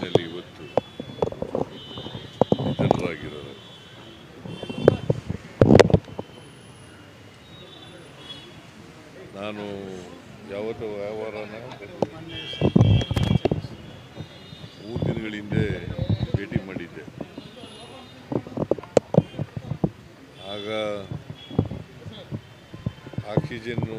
ಹಿನ್ನೆಲೆಯಲ್ಲಿ ಇವತ್ತು ನಿಧನರಾಗಿರೋರು ನಾನು ಯಾವತ್ತು ವ್ಯವಹಾರನ ಮೂರು ದಿನಗಳ ಹಿಂದೆ ಭೇಟಿ ಮಾಡಿದ್ದೆ. ಆಗ ಆಕ್ಸಿಜನ್ನು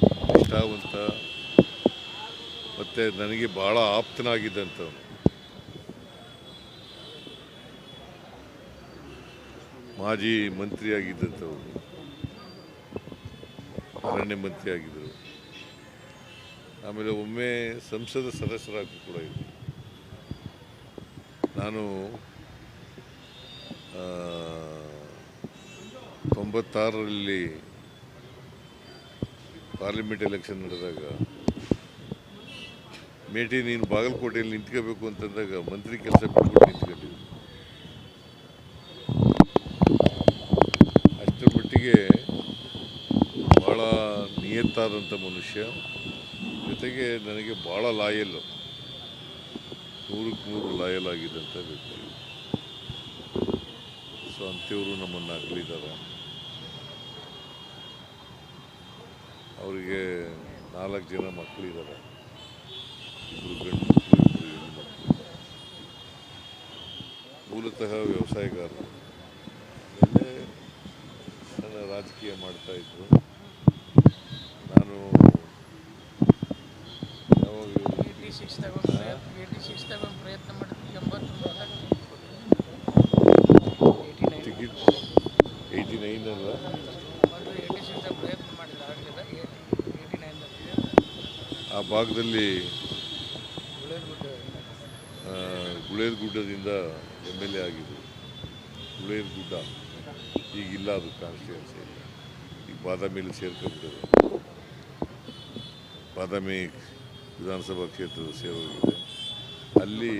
ನಿಷ್ಠಾವಂತ ಮತ್ತು ನನಗೆ ಭಾಳ ಆಪ್ತನಾಗಿದ್ದಂಥವನು ಮಾಜಿ ಮಂತ್ರಿಯಾಗಿದ್ದಂಥವ್ರು ಅರಣ್ಯ ಮಂತ್ರಿ ಆಗಿದ್ದರು ಆಮೇಲೆ ಒಮ್ಮೆ ಸಂಸದ ಸದಸ್ಯರಾಗಿ ಕೂಡ ಇದ್ದರು. ನಾನು ತೊಂಬತ್ತಾರರಲ್ಲಿ ಪಾರ್ಲಿಮೆಂಟ್ ಎಲೆಕ್ಷನ್ ನಡೆದಾಗ, ಮೇಟಿ ನೀನು ಬಾಗಲಕೋಟೆಯಲ್ಲಿ ನಿಂತ್ಕೋಬೇಕು ಅಂತಂದಾಗ ಮಂತ್ರಿ ಕೆಲಸ ಬಿಟ್ಟು ನಿಂತ್ಕೊಂಡಿದ್ದೆ. ಅಷ್ಟರ ಮಟ್ಟಿಗೆ ಭಾಳ ನಿಯತ್ತಾದಂಥ ಮನುಷ್ಯ, ಜೊತೆಗೆ ನನಗೆ ಭಾಳ ಲಾಯಲ್ಲು. ನೂರಕ್ಕೆ ನೂರು ಲಾಯಲ್ ಆಗಿದ್ದಂಥ ವ್ಯಕ್ತಿ. ಸೊ ಅಂಥವರು ನಮ್ಮನ್ನು ಅಗಲಿದ್ದಾರೆ ಅವರಿಗೆ ನಾಲ್ಕು ಜನ ಮಕ್ಕಳಿದ್ದಾರೆ ಇಬ್ಬರು ಗಂಡು ಮಕ್ಕಳು ಇಬ್ಬರು ಹೆಣ್ಣು ಮಕ್ಕಳು. ಮೂಲತಃ ವ್ಯವಸಾಯಗಾರರು. ಆಮೇಲೆ ನನ್ನ ರಾಜಕೀಯ ಮಾಡ್ತಾ ಇದ್ರು ನಾನು ಯಾವಾಗ ಏಯ್ಟಿ ಸಿಕ್ಸ್ ತಗೊಂಡು ಏಯ್ಟಿ ಸಿಕ್ಸ್ ತಗೊಂಡು ಪ್ರಯತ್ನ ಮಾಡಿದ್ವಿ ಎಂಬತ್ತೊಂಬತ್ತಾಗ eighty nine ticket eighty nine ಅಲ್ಲ ಅದು ಏಯ್ಟಿ ಸಿಕ್ಸ್ ಪ್ರಯತ್ನ ಮಾಡಿಲ್ಲ ಆಗಲಿಲ್ಲ ಏಯ್ಟಿ ನೈನ್ ಆ ಆ, ಭಾಗದಲ್ಲಿ ಗುಡ್ಡದಿಂದ ಎಂ ಎಲ್ ಎ ಆಗಿದ್ದರು ಗುಳೇರ್ಗುಡ್ಡ ಈಗಿಲ್ಲ ಅದು ಕಾನ್ಸ್ಟಿಟ್ಯೂನ್ಸಿ ಈಗ ಬಾದಾಮಿಯಲ್ಲಿ ಸೇರ್ಕೊಂಡ್ಬಿಟ್ಟಿದೆ. ಬಾದಾಮಿ ವಿಧಾನಸಭಾ ಕ್ಷೇತ್ರದ ಸೇರೋಗಿದೆ ಅಲ್ಲಿ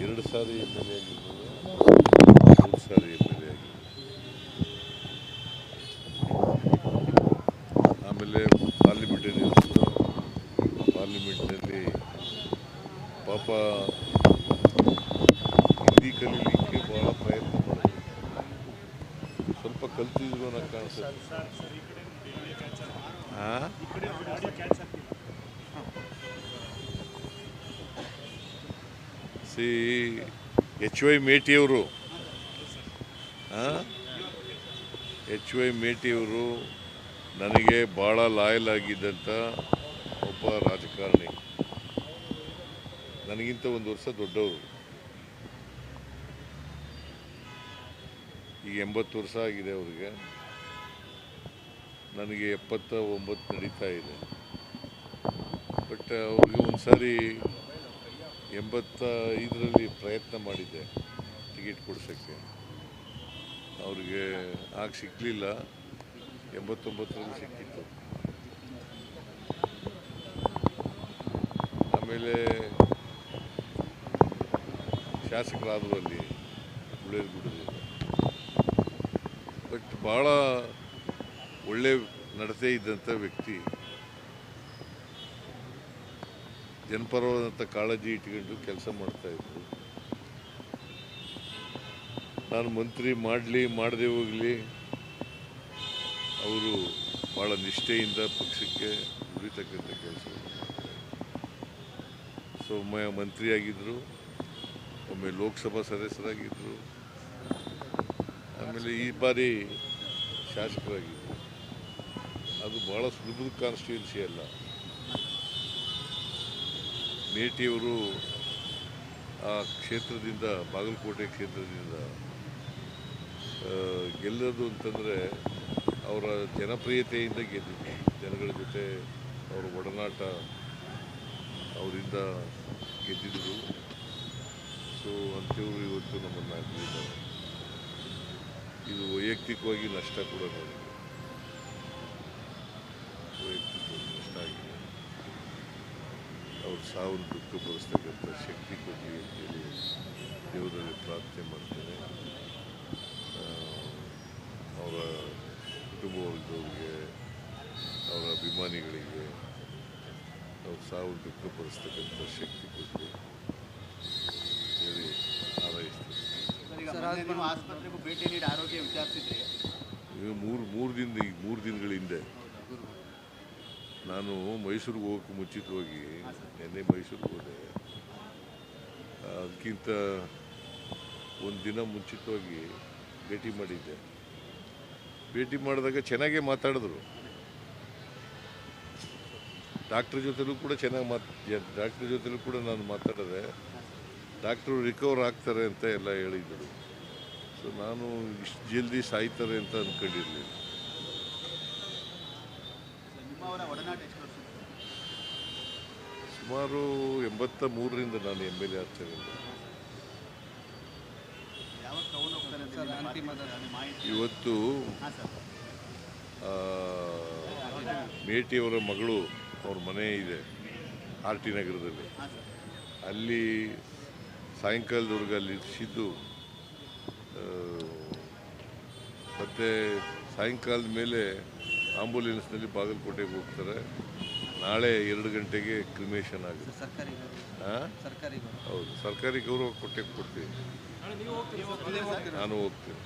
ಎರಡು ಸಾರಿ ಎಂ ಎಲ್ ಎ ಆಗಿರ್ಬೋದು ಮೂರು ಸಾರಿ ಎಂ ಎಲ್ ಎ ಆಗಿರ್ಬೋದು ಆಮೇಲೆ ಪಾರ್ಲಿಮೆಂಟರಿ ಪಾರ್ಲಿಮೆಂಟ್ನಲ್ಲಿ ಪಾಪ ಹಿಂದಿ ಕಲೀಲಿಕ್ಕೆ ಭಾಳ ಪ್ರಯತ್ನ ಮಾಡಿದ್ರು ಸ್ವಲ್ಪ ಕಲ್ತಿದ್ರು ಅನ್ನೋ ಕಾಣಿಸುತ್ತೆ ಸಿ ಎಚ್ ವೈ ಮೇಟಿಯವರು ಎಚ್ ವೈ ಮೇಟಿಯವರು ನನಗೆ ಭಾಳ ಲಾಯಲ್ ಆಗಿದ್ದಂಥ ಒಬ್ಬ ರಾಜಕಾರಣಿ. ನನಗಿಂತ ಒಂದು ವರ್ಷ ದೊಡ್ಡವರು. ಈಗ ಎಂಬತ್ತು ವರ್ಷ ಆಗಿದೆ ಅವ್ರಿಗೆ. ನನಗೆ ಎಪ್ಪತ್ತ ಒಂಬತ್ತು ನಡೀತಾ ಇದೆ. ಬಟ್ ಅವ್ರಿಗೆ ಒಂದು ಸಾರಿ ಎಂಬತ್ತ ಐದರಲ್ಲಿ ಪ್ರಯತ್ನ ಮಾಡಿದ್ದೆ ಟಿಕೆಟ್ ಕೊಡ್ಸೋಕ್ಕೆ. ಅವ್ರಿಗೆ, ಆಗ ಸಿಕ್ಕಲಿಲ್ಲ ಎಂಬತ್ತೊಂಬತ್ತರಲ್ಲಿ ಸಿಕ್ಕಿತ್ತು. ಆಮೇಲೆ ಶಾಸಕರಾದರು ಅಲ್ಲಿ ಗುಳೇರ್ಗುಡದಿಂದ ಬಟ್ ಭಾಳ ಒಳ್ಳೆ ನಡತೆ ಇದ್ದಂಥ ವ್ಯಕ್ತಿ. ಜನಪರವಾದಂಥ ಕಾಳಜಿ ಇಟ್ಕೊಂಡು ಕೆಲಸ ಮಾಡ್ತಾಯಿದ್ರು ನಾನು ಮಂತ್ರಿ ಮಾಡಲಿ, ಮಾಡದೆ ಹೋಗಲಿ, ಅವರು ಭಾಳ ನಿಷ್ಠೆಯಿಂದ ಪಕ್ಷಕ್ಕೆ ಉಳಿತಕ್ಕಂಥ ಕೆಲಸ ಸೊ ಒಮ್ಮೆ ಮಂತ್ರಿಯಾಗಿದ್ದರು, ಒಮ್ಮೆ ಲೋಕಸಭಾ ಸದಸ್ಯರಾಗಿದ್ದರು. ಆಮೇಲೆ ಈ ಬಾರಿ ಶಾಸಕರಾಗಿ ಅದು ಭಾಳ ಸುಲಭದ ಕಾನ್ಸ್ಟಿಟ್ಯೂನ್ಸಿ ಅಲ್ಲ. ಮೇಟಿಯವರು ಆ ಕ್ಷೇತ್ರದಿಂದ, ಬಾಗಲಕೋಟೆ ಕ್ಷೇತ್ರದಿಂದ ಗೆಲ್ಲೋದು ಅಂತಂದರೆ ಅವರ ಜನಪ್ರಿಯತೆಯಿಂದ ಗೆದ್ದಿದ್ದು ಜನಗಳ ಜೊತೆ ಅವರ ಒಡನಾಟ ಅವರಿಂದ ಗೆದ್ದಿದ್ದರು. ಸೊ ಅಂಥವ್ರು ಇವತ್ತು ನಮ್ಮನ್ನು ಇದು ವೈಯಕ್ತಿಕವಾಗಿ ನಷ್ಟ ಕೂಡ ನೋಡಿದೆ ವೈಯಕ್ತಿಕವಾಗಿ ನಷ್ಟ ಆಗಿದೆ. ಅವ್ರ ಸಾವನ್ನು ದುಃಖಪಡಿಸ್ತಕ್ಕಂಥ ಶಕ್ತಿ ಕೊಡಲಿ ಅಂತೇಳಿ ದೇವರಲ್ಲಿ ಪ್ರಾರ್ಥನೆ ಮಾಡ್ತೇನೆ. ಅವರ ಕುಟುಂಬ ವರ್ಗದವ್ರಿಗೆ, ಅವರ ಅಭಿಮಾನಿಗಳಿಗೆ ಅವ್ರ ಸಾವು ದುಃಖಪಡಿಸ್ತಕ್ಕಂಥ ಶಕ್ತಿ ಕೊಟ್ಟು ಆಸ್ಪತ್ರೆಗೂ ಭೇಟಿ ನೀಡಿ ಆರೋಗ್ಯ ವಿಚಾರಿಸಿದ್ರಿ. ಈಗ ಮೂರು ಮೂರು ದಿನ ಈಗ ಮೂರು ದಿನಗಳ ಹಿಂದೆ ನಾನು ಮೈಸೂರಿಗೆ ಹೋಗೋಕ್ಕೆ ಮುಂಚಿತವಾಗಿ ನಿನ್ನೆ ಮೈಸೂರಿಗೆ ಹೋದೆ. ಅದಕ್ಕಿಂತ ಒಂದು ದಿನ ಮುಂಚಿತವಾಗಿ ಭೇಟಿ ಮಾಡಿದ್ದೆ. ಭೇಟಿ ಮಾಡಿದಾಗ ಚೆನ್ನಾಗೇ ಮಾತಾಡಿದ್ರು. ಡಾಕ್ಟ್ರ್ ಜೊತೆಲೂ ಕೂಡ ಚೆನ್ನಾಗಿ ಮಾತು ಡಾಕ್ಟ್ರ್ ಜೊತೆಲೂ ಕೂಡ ನಾನು ಮಾತಾಡಿದೆ. ಡಾಕ್ಟ್ರು ರಿಕವರ್ ಆಗ್ತಾರೆ ಅಂತ ಎಲ್ಲ ಹೇಳಿದರು. ಸೊ ನಾನು ಇಷ್ಟು ಜಲ್ದಿ ಸಾಯ್ತಾರೆ ಅಂತ ಅಂದ್ಕೊಂಡಿರಲಿಲ್ಲ ಸುಮಾರು ಎಂಬತ್ತ ಮೂರರಿಂದ ನಾನು ಎಂ ಎಲ್ ಎ ಆಗ್ತೇನೆ ಇವತ್ತು ಮೇಟಿಯವರ ಮಗಳು ಅವ್ರ ಮನೆ ಇದೆ ಆರ್ ಟಿ ನಗರದಲ್ಲಿ. ಅಲ್ಲಿ ಸಾಯಂಕಾಲದವರೆಗೆ ಅಲ್ಲಿ ಇರಿಸಿದ್ದು ಮತ್ತು ಸಾಯಂಕಾಲದ ಮೇಲೆ ಆಂಬುಲೆನ್ಸ್ನಲ್ಲಿ ಬಾಗಲಕೋಟೆಗೆ ಹೋಗ್ತಾರೆ. ನಾಳೆ ಎರಡು ಗಂಟೆಗೆ ಕ್ರಿಮೇಷನ್ ಆಗುತ್ತೆ. ಸರ್ಕಾರಿ ಹಾಂ ಸರ್ಕಾರಿ ಹೌದು ಸರ್ಕಾರಿ ಗೌರವ ಕೊಟ್ಟೆ ಕೊಡ್ತೀವಿ? ನಾನು ಹೋಗ್ತೀನಿ.